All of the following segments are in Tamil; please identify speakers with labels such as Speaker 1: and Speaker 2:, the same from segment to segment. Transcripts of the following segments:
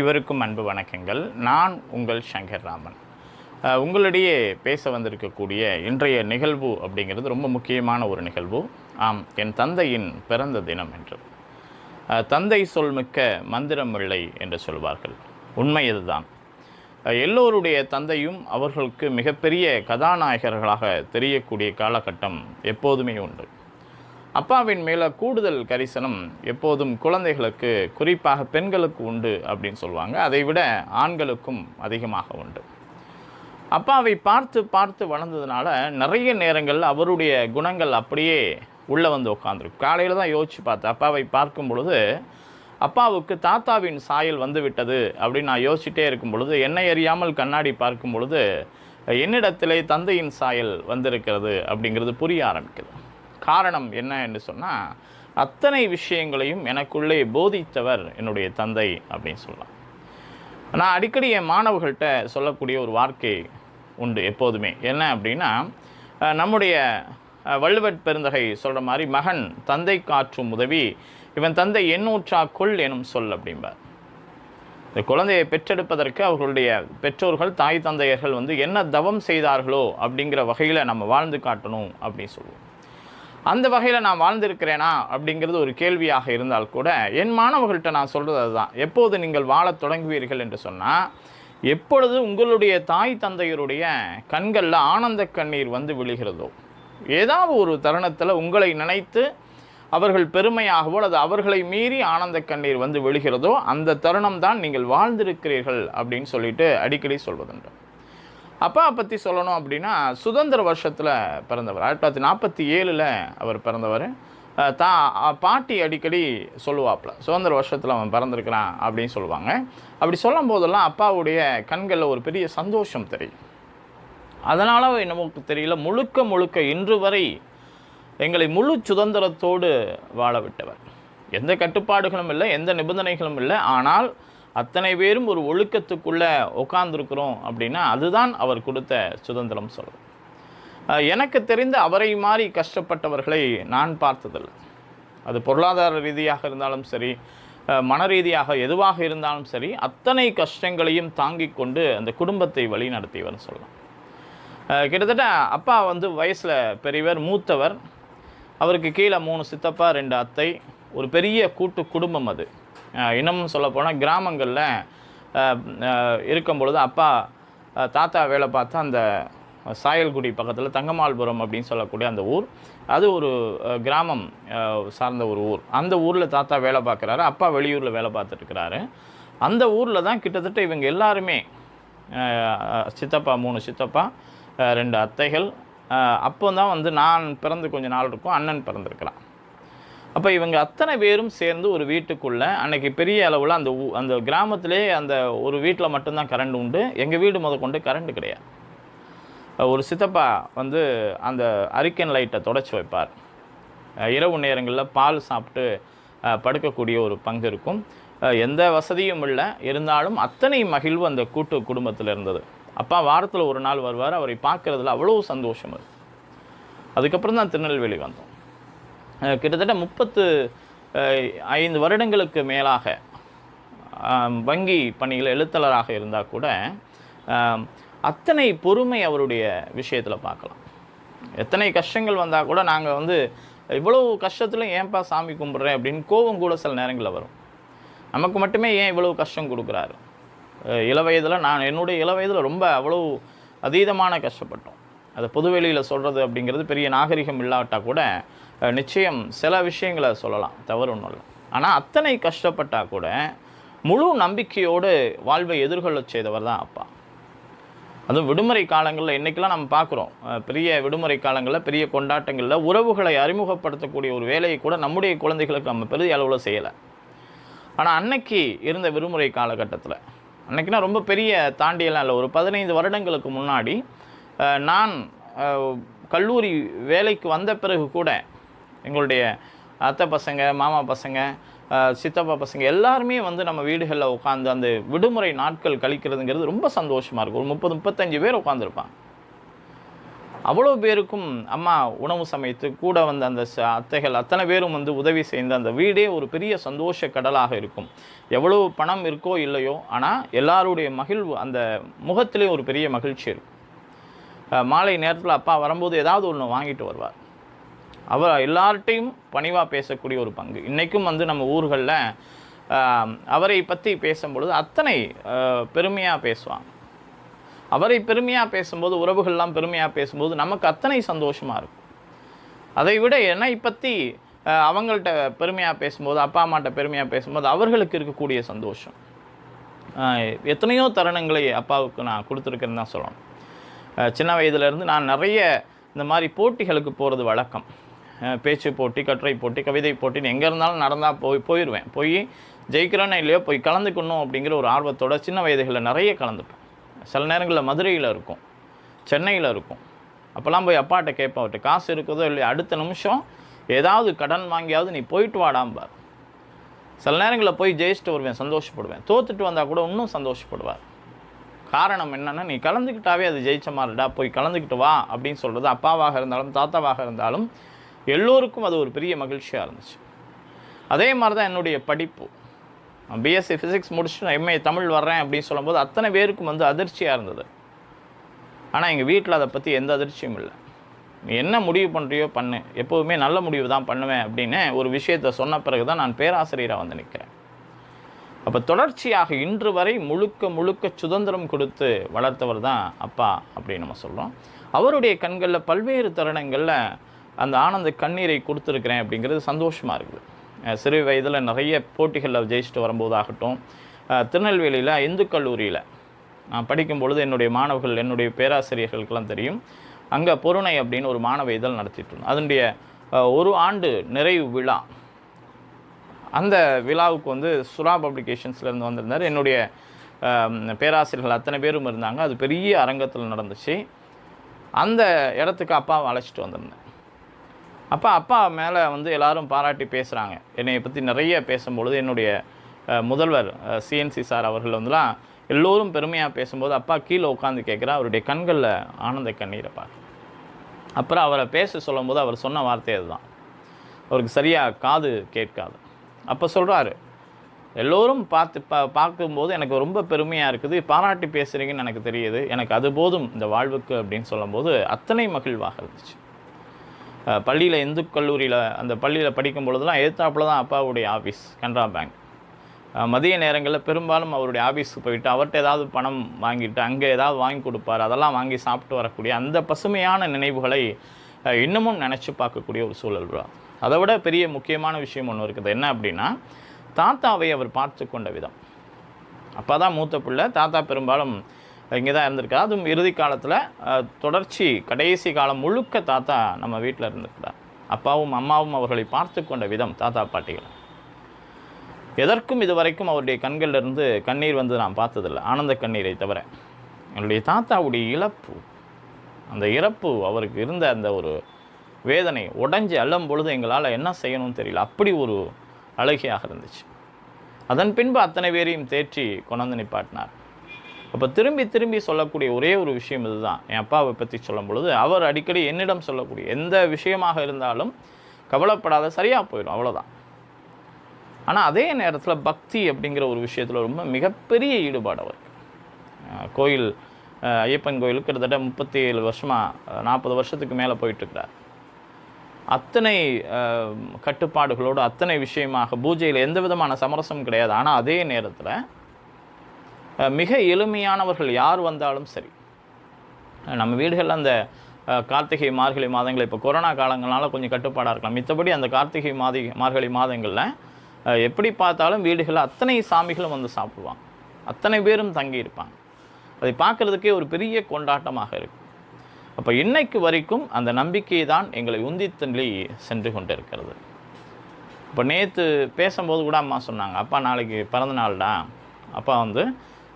Speaker 1: அனைவருக்கும் அன்பு வணக்கங்கள். நான் உங்கள் சங்கர் ராமன் உங்களிடையே பேச வந்திருக்கக்கூடிய இன்றைய நிகழ்வு அப்படிங்கிறது ரொம்ப முக்கியமான ஒரு நிகழ்வு. ஆம் என் தந்தையின் பிறந்த தினம் என்று. தந்தை சொல்மிக்க மந்திரம் இல்லை என்று சொல்வார்கள். உண்மை இதுதான். எல்லோருடைய தந்தையும் அவர்களுக்கு மிகப்பெரிய கதாநாயகர்களாக தெரியக்கூடிய காலகட்டம் எப்போதுமே உண்டு. அப்பாவின் மேலே கூடுதல் கரிசனம் எப்போதும் குழந்தைகளுக்கு குறிப்பாக பெண்களுக்கு உண்டு அப்படின்னு சொல்லுவாங்க. அதை விட ஆண்களுக்கும் அதிகமாக உண்டு. அப்பாவை பார்த்து பார்த்து வளர்ந்ததுனால நிறைய நேரங்கள் அவருடைய குணங்கள் அப்படியே உள்ளே வந்து உட்காந்துருக்கும் காலையில் தான் யோசித்து பார்த்தேன் அப்பாவை பார்க்கும் பொழுது அப்பாவுக்கு தாத்தாவின் சாயல் வந்து விட்டது அப்படின்னு நான் யோசிச்சுட்டே இருக்கும் பொழுது என்னை அறியாமல் கண்ணாடி பார்க்கும் பொழுது என்னிடத்திலே தந்தையின் சாயல் வந்திருக்கிறது அப்படிங்கிறது புரிய ஆரம்பிக்குது. காரணம் என்ன என்று சொன்னால் அத்தனை விஷயங்களையும் எனக்குள்ளே போதித்தவர் என்னுடைய தந்தை அப்படின்னு சொல்லலாம். நான் அடிக்கடி என் மாணவர்கள்ட்ட சொல்லக்கூடிய ஒரு வார்த்தை உண்டு எப்போதுமே. என்ன அப்படின்னா நம்முடைய அஹ், வள்ளுவட் பெருந்தகை சொல்கிற மாதிரி மகன் தந்தை காற்றும் உதவி இவன் தந்தை எண்ணூற்றா கொள் எனும் சொல் அப்படிம்பார். இந்த குழந்தையை பெற்றெடுப்பதற்கு அவர்களுடைய பெற்றோர்கள் தாய் தந்தையர்கள் வந்து என்ன தவம் செய்தார்களோ அப்படிங்கிற வகையில் நம்ம வாழ்ந்து காட்டணும் அப்படின்னு சொல்லுவோம். அந்த வகையில் நான் வாழ்ந்திருக்கிறேனா அப்படிங்கிறது ஒரு கேள்வியாக இருந்தால் கூட என் மாணவர்கள்ட்ட நான் சொல்கிறது அதுதான். எப்போது நீங்கள் வாழத் தொடங்குவீர்கள் என்று சொன்னால் எப்பொழுது உங்களுடைய தாய் தந்தையருடைய கண்களில் ஆனந்த கண்ணீர் வந்து விழுகிறதோ ஏதாவது ஒரு தருணத்தில் உங்களை நினைத்து அவர்கள் பெருமையாகவோ அல்லது அவர்களை மீறி ஆனந்த கண்ணீர் வந்து விழுகிறதோ அந்த தருணம் தான் நீங்கள் வாழ்ந்திருக்கிறீர்கள் அப்படின்னு சொல்லிட்டு அடிக்கடி சொல்வதுண்டு. அப்பா பற்றி சொல்லணும் அப்படின்னா சுதந்திர வருஷத்தில் பிறந்தவர். ஆயிரத்தி தொள்ளாயிரத்தி நாற்பத்தி ஏழில் அவர் பிறந்தவர். தான் தா பாட்டி அடிக்கடி சொல்லுவாப்புல சுதந்திர வருஷத்தில் அவன் பிறந்திருக்கிறான் அப்படின்னு சொல்லுவாங்க. அப்படி சொல்லும் போதெல்லாம் அப்பாவுடைய கண்களில் ஒரு பெரிய சந்தோஷம் தெரியும். அதனால் நமக்கு தெரியல முழுக்க முழுக்க இன்று வரை எங்களை முழு சுதந்திரத்தோடு வாழ விட்டவர். எந்த கட்டுப்பாடுகளும் இல்லை எந்த நிபந்தனைகளும் இல்லை. ஆனால் அத்தனை பேரும் ஒரு ஒழுக்கத்துக்குள்ளே உட்காந்துருக்குறோம் அப்படின்னா அதுதான் அவர் கொடுத்த சுதந்திரம் சொல்கிறோம் எனக்கு தெரிந்த அவரை மாறி கஷ்டப்பட்டவர்களை நான் பார்த்ததில்லை. அது பொருளாதார ரீதியாக இருந்தாலும் சரி மன ரீதியாக எதுவாக இருந்தாலும் சரி அத்தனை கஷ்டங்களையும் தாங்கி கொண்டு அந்த குடும்பத்தை வழி நடத்தியவர்னு சொல்லலாம். கிட்டத்தட்ட அப்பா வந்து வயசில் பெரியவர் மூத்தவர். அவருக்கு கீழே மூணு சித்தப்பா ரெண்டு அத்தை. ஒரு பெரிய கூட்டு குடும்பம் அது. இன்னமும் சொல்லப்போனால் கிராமங்களில் இருக்கும் பொழுது அப்பா தாத்தா வேலை பார்த்து அந்த சாயல்குடி பக்கத்தில் தங்கமால்புரம் அப்படின்னு சொல்லக்கூடிய அந்த ஊர். அது ஒரு கிராமம் சார்ந்த ஒரு ஊர். அந்த ஊரில் தாத்தா வேலை பார்க்குறாரு அப்பா வெளியூரில் வேலை பார்த்துட்ருக்கிறாரு அந்த ஊரில் தான் கிட்டத்தட்ட இவங்க எல்லாருமே சித்தப்பா மூணு சித்தப்பா ரெண்டு அத்தைகள். அப்போ தான் வந்து நான் பிறந்து கொஞ்சம் நாள் இருக்கும் அண்ணன் பிறந்திருக்கிறான். அப்போ இவங்க அத்தனை பேரும் சேர்ந்து ஒரு வீட்டுக்குள்ளே அன்னைக்கு பெரிய அளவில் அந்த ஊ அந்த கிராமத்திலே அந்த ஒரு வீட்டில் மட்டும்தான் கரண்ட் உண்டு. எங்கள் வீடு முத கொண்டு கரண்ட் கிடையாது. ஒரு சித்தப்பா வந்து அந்த அரிக்கன் லைட்டை தொடச்சி வைப்பார். இரவு நேரங்களில் பால் சாப்பிட்டு படுக்கக்கூடிய ஒரு பங்கு இருக்கும். எந்த வசதியும் இல்லை. இருந்தாலும் அத்தனை மகிழ்வு அந்த கூட்டு குடும்பத்தில் இருந்தது. அப்பா வாரத்தில் ஒரு நாள் வருவார். அவரை பார்க்கறதுல அவ்வளோ சந்தோஷம் இருக்குது அதுக்கப்புறம் தான் திருநெல்வேலி வந்தோம். கிட்டத்தட்ட முப்பத்து ஐந்து வருடங்களுக்கு மேலாக வங்கி பணியில் எழுத்தலராக இருந்தால் கூட அத்தனை பொறுமை அவருடைய விஷயத்தில் பார்க்கலாம். எத்தனை கஷ்டங்கள் வந்தால் கூட நாங்கள் வந்து இவ்வளோ கஷ்டத்தில் ஏன்பா சாமி கும்பிட்றேன் அப்படின்னு கோபம் கூட சில நேரங்களில் வரும். நமக்கு மட்டுமே ஏன் இவ்வளோ கஷ்டம் கொடுக்குறாரு? இள இளவயதில் நான் என்னுடைய இளவயதில் ரொம்ப அவ்வளோ அதீதமான கஷ்டப்பட்டோம். அதை பொதுவெளியில் சொல்கிறது அப்படிங்கிறது பெரிய நாகரிகம் இல்லாட்டால் கூட நிச்சயம் சில விஷயங்களை சொல்லலாம் தவறு ஒன்றும் இல்லை. ஆனால் அத்தனை கஷ்டப்பட்டால் கூட முழு நம்பிக்கையோடு வாழ்வை எதிர்கொள்ளச் செய்தவர் தான் அப்பா. அதுவும் விடுமுறை காலங்களில் இன்றைக்கெல்லாம் நம்ம பார்க்குறோம் பெரிய விடுமுறை காலங்களில் பெரிய கொண்டாட்டங்களில் உறவுகளை அறிமுகப்படுத்தக்கூடிய ஒரு வேலையை கூட நம்முடைய குழந்தைகளுக்கு நம்ம பெரிய அளவில் செய்யலை. ஆனால் அன்னைக்கு இருந்த விடுமுறை காலகட்டத்தில் அன்றைக்கினா ரொம்ப பெரிய தாண்டியெல்லாம் இல்லை. ஒரு பதினைந்து வருடங்களுக்கு முன்னாடி நான் கல்லூரி வேலைக்கு வந்த பிறகு கூட எங்களுடைய அத்தை பசங்க மாமா பசங்க சித்தப்பா பசங்க எல்லாருமே வந்து நம்ம வீடுகளில் உட்காந்து அந்த விடுமுறை நாட்கள் கழிக்கிறதுங்கிறது ரொம்ப சந்தோஷமாக இருக்கும். ஒரு முப்பது முப்பத்தஞ்சு பேர் உட்காந்துருப்பாங்க அவ்வளோ பேருக்கும் அம்மா உணவு சமைத்து கூட வந்த அந்த ச அத்தைகள் அத்தனை பேரும் வந்து உதவி செய்து அந்த வீடே ஒரு பெரிய சந்தோஷ கடலாக இருக்கும். எவ்வளோ பணம் இருக்கோ இல்லையோ ஆனால் எல்லாருடைய மகிழ்வு அந்த முகத்திலே ஒரு பெரிய மகிழ்ச்சி இருக்கும். மாலை நேரத்தில் அப்பா வரும்போது ஏதாவது ஒன்று வாங்கிட்டு வருவார். அவர் எல்லார்ட்டையும் பணிவாக பேசக்கூடிய ஒரு பங்கு. இன்றைக்கும் வந்து நம்ம ஊர்களில் அவரை பற்றி பேசும்பொழுது அத்தனை பெருமையாக பேசுவாங்க. அவரை பெருமையாக பேசும்போது உறவுகள்லாம் பெருமையாக பேசும்போது நமக்கு அத்தனை சந்தோஷமாக இருக்கும். அதை விட என்னை பற்றி அவங்கள்ட்ட பெருமையாக பேசும்போது அப்பா அம்மாட்ட பெருமையாக பேசும்போது அவர்களுக்கு இருக்கக்கூடிய சந்தோஷம். எத்தனையோ தருணங்களை அப்பாவுக்கு நான் கொடுத்துருக்கேன்னு தான் சொல்லணும். சின்ன வயதுலேருந்து நான் நிறைய இந்த மாதிரி போட்டிகளுக்கு போகிறது வழக்கம். பேச்சு போட்டி கட்டுரை போட்டி கவிதை போட்டின்னு எங்கே இருந்தாலும் நடந்தால் போய் போயிடுவேன் போய் ஜெயிக்கிறேன்னு இல்லையோ போய் கலந்துக்கணும் அப்படிங்கிற ஒரு ஆர்வத்தோட சின்ன வயதுகளில் நிறைய கலந்துப்பேன். சில நேரங்களில் மதுரையில் இருக்கும் சென்னையில் இருக்கும். அப்போல்லாம் போய் அப்பாட்ட கேட்பேன் அவர்கிட்ட காசு இருக்குதோ இல்லையோ அடுத்த நிமிஷம் ஏதாவது கடன் வாங்கியாவது நீ போயிட்டு வாடாம்பார் சில நேரங்களில் போய் ஜெயிச்சுட்டு வருவேன் சந்தோஷப்படுவேன். தோத்துட்டு வந்தால் கூட இன்னும் சந்தோஷப்படுவார். காரணம் என்னென்னா நீ கலந்துக்கிட்டாவே அது ஜெயிச்ச மாதிரிடா போய் கலந்துக்கிட்டு வா அப்படின்னு சொல்கிறது அப்பாவாக இருந்தாலும் தாத்தாவாக இருந்தாலும் எல்லோருக்கும் அது ஒரு பெரிய மகிழ்ச்சியாக இருந்துச்சு. அதே மாதிரி தான் என்னுடைய படிப்பு. பிஎஸ்சி ஃபிசிக்ஸ் முடிச்சுட்டு நான் எம்ஏ தமிழ் வர்றேன் அப்படின்னு சொல்லும்போது அத்தனை பேருக்கும் வந்து அதிர்ச்சியாக இருந்தது. ஆனால் எங்கள் வீட்டில் அதை பற்றி எந்த அதிர்ச்சியும் இல்லை. நீ என்ன முடிவு பண்ணுறியோ பண்ணு. எப்போவுமே நல்ல முடிவு தான் பண்ணுவேன் அப்படின்னு ஒரு விஷயத்தை சொன்ன பிறகு தான் நான் பேராசிரியராக வந்து நிற்கிறேன் அப்போ தொடர்ச்சியாக இன்று வரை முழுக்க முழுக்க சுதந்திரம் கொடுத்து வளர்த்தவர் தான் அப்பா அப்படின்னு நம்ம சொல்கிறோம் அவருடைய கண்களில் பல்வேறு தருணங்களில் அந்த ஆனந்த கண்ணீரை கொடுத்துருக்குறேன் அப்படிங்கிறது சந்தோஷமாக இருக்குது. சிறு வயதில் நிறைய போட்டிகளில் ஜெயிச்சுட்டு வரும்போதாகட்டும் திருநெல்வேலியில் இந்து கல்லூரியில் நான் படிக்கும் பொழுது என்னுடைய மாணவர்கள் என்னுடைய பேராசிரியர்களுக்கெல்லாம் தெரியும். அங்கே பொருணை அப்படின்னு ஒரு மாணவ இதழ் நடத்திட்டு இருந்தோம். அதனுடைய ஒரு ஆண்டு நிறைவு விழா. அந்த விழாவுக்கு வந்து சுறா பப்ளிகேஷன்ஸ்லேருந்து வந்திருந்தார். என்னுடைய பேராசிரியர்கள் அத்தனை பேரும் இருந்தாங்க. அது பெரிய அரங்கத்தில் நடந்துச்சு. அந்த இடத்துக்கு அப்பாவை அழைச்சிட்டு வந்திருந்தேன். அப்போ அப்பா மேலே வந்து எல்லாரும் பாராட்டி பேசுகிறாங்க என்னை பற்றி நிறைய பேசும்பொழுது என்னுடைய முதல்வர் சிஎன்சி சார் அவர்கள் வந்துலாம் எல்லோரும் பெருமையாக பேசும்போது அப்பா கீழே உட்காந்து கேட்குறா அவருடைய கண்களில் ஆனந்த கண்ணீரை பார்க்க அப்புறம் அவரை பேச சொல்லும்போது அவர் சொன்ன வார்த்தை அதுதான். அவருக்கு சரியாக காது கேட்காது. அப்போ சொல்கிறாரு எல்லோரும் பார்த்து பா பார்க்கும்போது எனக்கு ரொம்ப பெருமையாக இருக்குது. பாராட்டி பேசுகிறீங்கன்னு எனக்கு தெரியுது. எனக்கு அது போதும் இந்த வாழ்வுக்கு அப்படின்னு சொல்லும்போது அத்தனை மகிழ்வாக இருந்துச்சு. பள்ளியில் இந்து கல்லூரியில் அந்த பள்ளியில் படிக்கும் பொழுதுலாம் எதிர்த்தாப்புல தான் அப்பாவுடைய ஆஃபீஸ் கனரா பேங்க். மதிய நேரங்களில் பெரும்பாலும் அவருடைய ஆஃபீஸுக்கு போயிட்டு அவர்கிட்ட ஏதாவது பணம் வாங்கிட்டு அங்கே ஏதாவது வாங்கி கொடுப்பார் அதெல்லாம் வாங்கி சாப்பிட்டு வரக்கூடிய அந்த பசுமையான நினைவுகளை இன்னமும் நினச்சி பார்க்கக்கூடிய ஒரு சூழல் விழா அதை விட பெரிய முக்கியமான விஷயம் ஒன்று இருக்குது. என்ன அப்படின்னா தாத்தாவை அவர் பார்த்து கொண்ட விதம். அப்போ தான் மூத்த பிள்ளை தாத்தா பெரும்பாலும் இங்கே தான் இருந்திருக்காரு அதுவும் இறுதி காலத்தில் தொடர்ச்சி கடைசி காலம் முழுக்க தாத்தா நம்ம வீட்டில் இருந்திருக்கிறார். அப்பாவும் அம்மாவும் அவர்களை பார்த்து கொண்ட விதம் தாத்தா பாட்டிகள். எதற்கும் இதுவரைக்கும் அவருடைய கண்களிலிருந்து கண்ணீர் வந்து நான் பார்த்ததில்லை. ஆனந்த கண்ணீரை தவிர என்னுடைய தாத்தாவுடைய இழப்பு அந்த இறப்பு அவருக்கு இருந்த அந்த ஒரு வேதனை உடஞ்சி அள்ளும் பொழுது எங்களால் என்ன செய்யணும்னு தெரியல. அப்படி ஒரு அழுகையாக இருந்துச்சு. அதன் பின்பு அத்தனை பேரையும் தேற்றி கொண்டாந்து நிப்பாட்டினார். அப்போ திரும்பி திரும்பி சொல்லக்கூடிய ஒரே ஒரு விஷயம் இதுதான். என் அப்பாவை பற்றி சொல்லும் பொழுது அவர் அடிக்கடி என்னிடம் சொல்லக்கூடிய எந்த விஷயமாக இருந்தாலும் கவலைப்படாத சரியாக போயிடும் அவ்வளோதான் ஆனால் அதே நேரத்தில் பக்தி அப்படிங்கிற ஒரு விஷயத்தில் ரொம்ப மிகப்பெரிய ஈடுபாடு அவருக்கு. கோயில் ஐயப்பன் கோயிலுக்கு கிட்டத்தட்ட முப்பத்தி ஏழு வருஷமாக நாற்பது வருஷத்துக்கு மேலே போயிட்டுருக்கிறார். அத்தனை கட்டுப்பாடுகளோடு அத்தனை விஷயமாக பூஜையில் எந்த விதமான சமரசமும் கிடையாது. ஆனால் அதே நேரத்தில் மிக எளிமையானவர்கள் யார் வந்தாலும் சரி. நம்ம வீடுகளில் அந்த கார்த்திகை மார்கழி மாதங்கள் இப்போ கொரோனா காலங்களால் கொஞ்சம் கட்டுப்பாடாக இருக்கலாம். மித்தபடி அந்த கார்த்திகை மாதி மார்கழி மாதங்களில் எப்படி பார்த்தாலும் வீடுகளில் அத்தனை சாமிகளும் வந்து சாப்பிடுவாங்க. அத்தனை பேரும் தங்கி இருப்பாங்க. அதை பார்க்குறதுக்கே ஒரு பெரிய கொண்டாட்டமாக இருக்கும் அப்போ இன்னைக்கு வரைக்கும் அந்த நம்பிக்கை தான் எங்களை உந்தித்தள்ளி சென்று கொண்டிருக்கிறது. இப்போ நேற்று பேசும்போது கூட அம்மா சொன்னாங்க அப்பா நாளைக்கு பிறந்த நாள்டா. அப்பா வந்து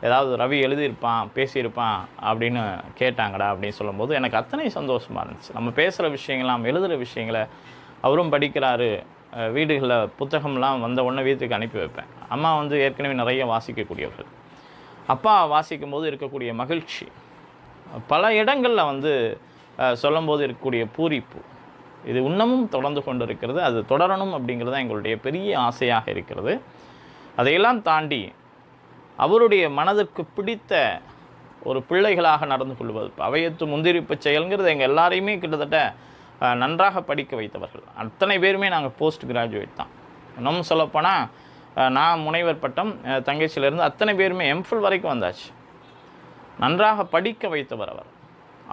Speaker 1: ஏதாவது ரவி எழுதியிருப்பான் பேசியிருப்பான் அப்படின்னு கேட்டாங்கடா அப்படின்னு சொல்லும்போது எனக்கு அத்தனை சந்தோஷமாக இருந்துச்சு. நம்ம பேசுகிற விஷயங்கள்லாம் எழுதுகிற விஷயங்களை அவரும் படிக்கிறாரு. வீடுகளில் புத்தகம்லாம் வந்த உடனே வீட்டுக்கு அனுப்பி வைப்பேன். அம்மா வந்து ஏற்கனவே நிறைய வாசிக்கக்கூடியவர்கள். அப்பா வாசிக்கும் போது இருக்கக்கூடிய மகிழ்ச்சி. பல இடங்களில் வந்து சொல்லும்போது இருக்கக்கூடிய பூரிப்பு. இது இன்னமும் தொடர்ந்து கொண்டு இருக்கிறது அது தொடரணும் அப்படிங்கிறது தான் எங்களுடைய பெரிய ஆசையாக இருக்கிறது. அதையெல்லாம் தாண்டி அவருடைய மனதிற்கு பிடித்த ஒரு பிள்ளைகளாக நடந்து கொள்வது. அவையத்து முந்திரிப்பு செயல்ங்கிறது எங்கள் எல்லாரையுமே கிட்டத்தட்ட நன்றாக படிக்க வைத்தவர்கள். அத்தனை பேருமே நாங்கள் போஸ்ட் கிராஜுவேட் தான். இன்னும் சொல்லப்போனால் நான் முனைவர் பட்டம் தங்கச்சியிலேருந்து அத்தனை பேருமே எம்ஃபில் வரைக்கும் வந்தாச்சு. நன்றாக படிக்க வைத்தவர் அவர்.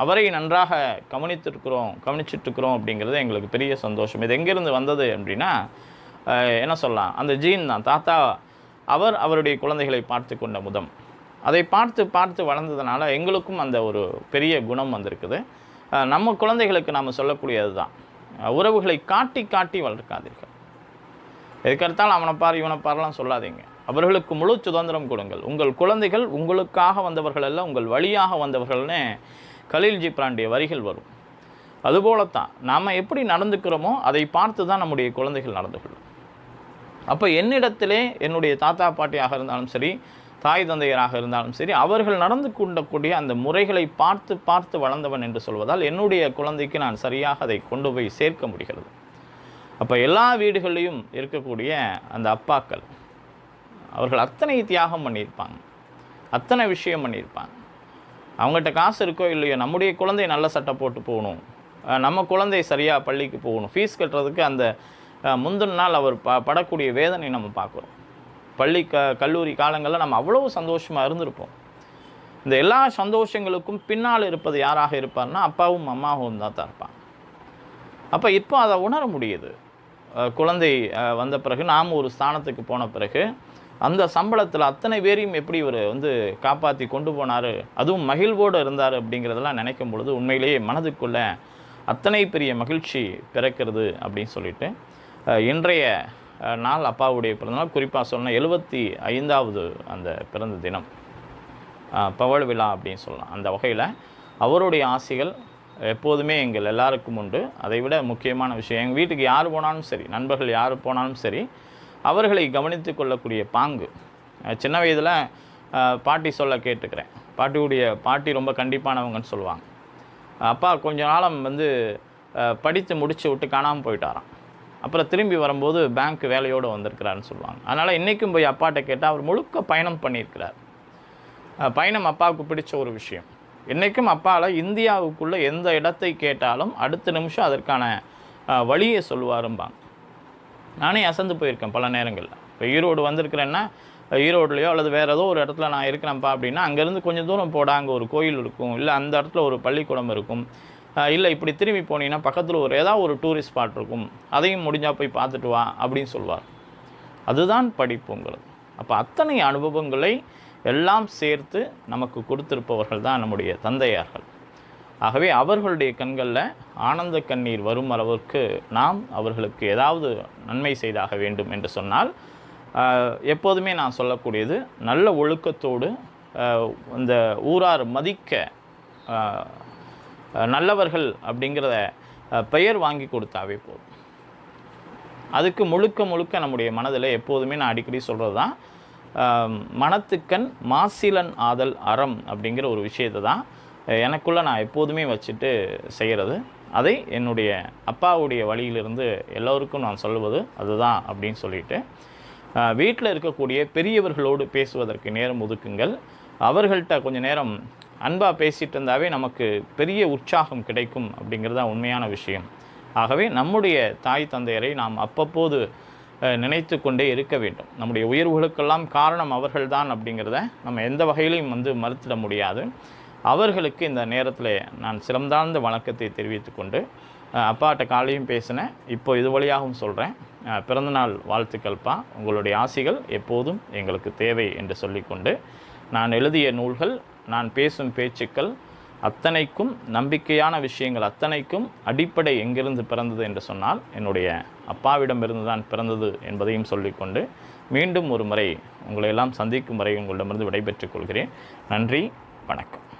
Speaker 1: அவரை நன்றாக கவனித்திருக்கிறோம் கவனிச்சிட்ருக்கிறோம் அப்படிங்கிறது எங்களுக்கு பெரிய சந்தோஷம். இது எங்கேருந்து வந்தது அப்படின்னா என்ன சொல்லலாம் அந்த ஜீன் தான் தாத்தா அவர் அவருடைய குழந்தைகளை பார்த்து கொண்ட முதம். அதை பார்த்து பார்த்து வளர்ந்ததுனால எங்களுக்கும் அந்த ஒரு பெரிய குணம் வந்திருக்குது. நம்ம குழந்தைகளுக்கு நாம் சொல்லக்கூடியது தான் உறவுகளை காட்டி காட்டி வளர்க்காதீர்கள். எதுக்கடுத்தாலும் அவனை பார் இவனை பாரெல்லாம் சொல்லாதீங்க. அவர்களுக்கு முழு சுதந்திரம் கொடுங்கள். உங்கள் குழந்தைகள் உங்களுக்காக வந்தவர்கள் அல்ல உங்கள் வழியாக வந்தவர்கள்னு கலீல் ஜிப்ராண்டிய வரிகள் வரும். அதுபோலத்தான் நாம் எப்படி நடந்துக்கிறோமோ அதை பார்த்து தான் நம்முடைய குழந்தைகள் நடந்து கொள்ளும் அப்போ என்னிடத்திலே என்னுடைய தாத்தா பாட்டியாக இருந்தாலும் சரி தாய் தந்தையராக இருந்தாலும் சரி அவர்கள் நடந்து கொண்டக்கூடிய அந்த முறைகளை பார்த்து பார்த்து வளர்ந்தவன் என்று சொல்வதால் என்னுடைய குழந்தைக்கு நான் சரியாக அதை கொண்டு போய் சேர்க்க முடிகிறது. அப்போ எல்லா வீடுகளிலும் இருக்கக்கூடிய அந்த அப்பாக்கள் அவர்கள் அத்தனை தியாகம் பண்ணியிருப்பாங்க. அத்தனை விஷயம் பண்ணியிருப்பாங்க. அவங்ககிட்ட காசு இருக்கோ இல்லையோ நம்முடைய குழந்தை நல்ல சட்டை போட்டு போகணும். நம்ம குழந்தை சரியாக பள்ளிக்கு போகணும். ஃபீஸ் கட்டுறதுக்கு அந்த முந்தின நாள் அவர் ப படக்கூடிய வேதனை நம்ம பார்க்குறோம். பள்ளி க கல்லூரி காலங்களில் நம்ம அவ்வளவு சந்தோஷமாக இருந்திருப்போம். இந்த எல்லா சந்தோஷங்களுக்கும் பின்னால் இருப்பது யாராக இருப்பார்னா அப்பாவும் அம்மாவும் தான் தான் இருப்பாங்க. அப்போ இப்போ அதை உணர முடியுது. குழந்தை வந்த பிறகு நாம் ஒரு ஸ்தானத்துக்கு போன பிறகு அந்த சம்பளத்தில் அத்தனை பேரையும் எப்படி இவர் வந்து காப்பாற்றி கொண்டு போனார் அதுவும் மகிழ்வோடு இருந்தார் அப்படிங்கிறதெல்லாம் நினைக்கும் பொழுது உண்மையிலேயே மனதுக்குள்ளே அத்தனை பெரிய மகிழ்ச்சி பிறக்கிறது அப்படின்னு சொல்லிட்டு இன்றைய நாள் அப்பாவுடைய பிறந்தநாள். குறிப்பாக சொன்ன எழுபத்தி ஐந்தாவது அந்த பிறந்த தினம். பவள் விழா அப்படின்னு சொல்லலாம். அந்த வகையில் அவருடைய ஆசைகள் எப்போதுமே எங்கள் எல்லாருக்கும் உண்டு. அதை விட முக்கியமான விஷயம் எங்கள் வீட்டுக்கு யார் போனாலும் சரி நண்பர்கள் யார் போனாலும் சரி அவர்களை கவனித்து கொள்ளக்கூடிய பாங்கு. சின்ன வயதில் பாட்டி சொல்ல கேட்டுக்கிறேன். பாட்டியுடைய பாட்டி ரொம்ப கண்டிப்பானவங்கன்னு சொல்லுவாங்க. அப்பா கொஞ்ச நாளம் வந்து படித்து முடித்து விட்டு காணாமல் போயிட்டாராம். அப்புறம் திரும்பி வரும்போது பேங்க் வேலையோடு வந்திருக்கிறாருன்னு சொல்லுவாங்க. அதனால் இன்றைக்கும் போய் அப்பாட்ட கேட்டால் அவர் முழுக்க பயணம் பண்ணியிருக்கிறார். பயணம் அப்பாவுக்கு பிடிச்ச ஒரு விஷயம். என்றைக்கும் அப்பாவில் இந்தியாவுக்குள்ளே எந்த இடத்தை கேட்டாலும் அடுத்த நிமிஷம் அதற்கான வழியை சொல்லுவாரும்பாங்க. நானே அசந்து போயிருக்கேன் பல நேரங்களில். இப்போ ஈரோடு வந்திருக்கிறேன்னா ஈரோடுலையோ அல்லது வேறு ஏதோ ஒரு இடத்துல நான் இருக்கிறேன்ப்பா அப்படின்னா அங்கேருந்து கொஞ்சம் தூரம் போடா அங்கே ஒரு கோயில் இருக்கும் இல்லை அந்த இடத்துல ஒரு பள்ளிக்கூடம் இருக்கும். இல்லை இப்படி திரும்பி போனீங்கன்னா பக்கத்தில் ஒரு ஏதாவது ஒரு டூரிஸ்ட் ஸ்பாட் இருக்கும். அதையும் முடிஞ்சால் போய் பார்த்துட்டு வா அப்படின்னு சொல்வார். அதுதான் படிப்புங்கிறது. அப்போ அத்தனை அனுபவங்களை எல்லாம் சேர்த்து நமக்கு கொடுத்திருப்பவர்கள் தான் நம்முடைய தந்தையார்கள். ஆகவே அவர்களுடைய கண்களில் ஆனந்த கண்ணீர் வரும் அளவிற்கு நாம் அவர்களுக்கு ஏதாவது நன்மை செய்தாக வேண்டும் என்று சொன்னால் எப்போதுமே நான் சொல்லக்கூடியது நல்ல ஒழுக்கத்தோடு இந்த ஊரார் மதிக்க நல்லவர்கள் அப்படிங்கிறத பெயர் வாங்கி கொடுத்தாவே போதும். அதுக்கு முழுக்க முழுக்க நம்முடைய மனதில் எப்போதுமே நான் அடிக்கடி சொல்கிறது தான் மனத்துக்கண் மாசிலன் ஆதல் அறம் அப்படிங்கிற ஒரு விஷயத்தை தான் எனக்குள்ளே நான் எப்போதுமே வச்சுட்டு செய்கிறது அதை என்னுடைய அப்பாவுடைய வழியிலிருந்து எல்லோருக்கும் நான் சொல்லுவது அதுதான் அப்படின்னு சொல்லிட்டு வீட்டில் இருக்கக்கூடிய பெரியவர்களோடு பேசுவதற்கு நேரம் ஒதுக்குங்கள். அவர்கள்ட்ட கொஞ்ச நேரம் அன்பாக பேசிகிட்டு இருந்தாவே நமக்கு பெரிய உற்சாகம் கிடைக்கும் அப்படிங்கிறது தான் உண்மையான விஷயம். ஆகவே நம்முடைய தாய் தந்தையரை நாம் அப்பப்போது நினைத்து கொண்டே இருக்க வேண்டும். நம்முடைய உயர்வுகளுக்கெல்லாம் காரணம் அவர்கள்தான் அப்படிங்கிறத நம்ம எந்த வகையிலையும் வந்து மறுத்திட முடியாது. அவர்களுக்கு இந்த நேரத்தில் நான் சிறந்தார்ந்த வணக்கத்தை தெரிவித்து கொண்டு அப்பாட்ட காலையும் பேசினேன். இப்போ இது வழியாகவும் சொல்கிறேன் பிறந்தநாள் வாழ்த்துக்கள்ப்பா. உங்களுடைய ஆசிகள் எப்போதும் எங்களுக்கு தேவை என்று சொல்லிக்கொண்டு நான் எழுதிய நூல்கள் நான் பேசும் பேச்சுக்கள் அத்தனைக்கும் நம்பிக்கையான விஷயங்கள் அத்தனைக்கும் அடிப்படை எங்கிருந்து பிறந்தது என்று சொன்னால் என்னுடைய அப்பாவிடமிருந்து தான் பிறந்தது என்பதையும் சொல்லிக்கொண்டு மீண்டும் ஒரு முறை உங்களையெல்லாம் சந்திக்கும் வரை உங்களிடமிருந்து விடைபெற்றுக் கொள்கிறேன். நன்றி வணக்கம்.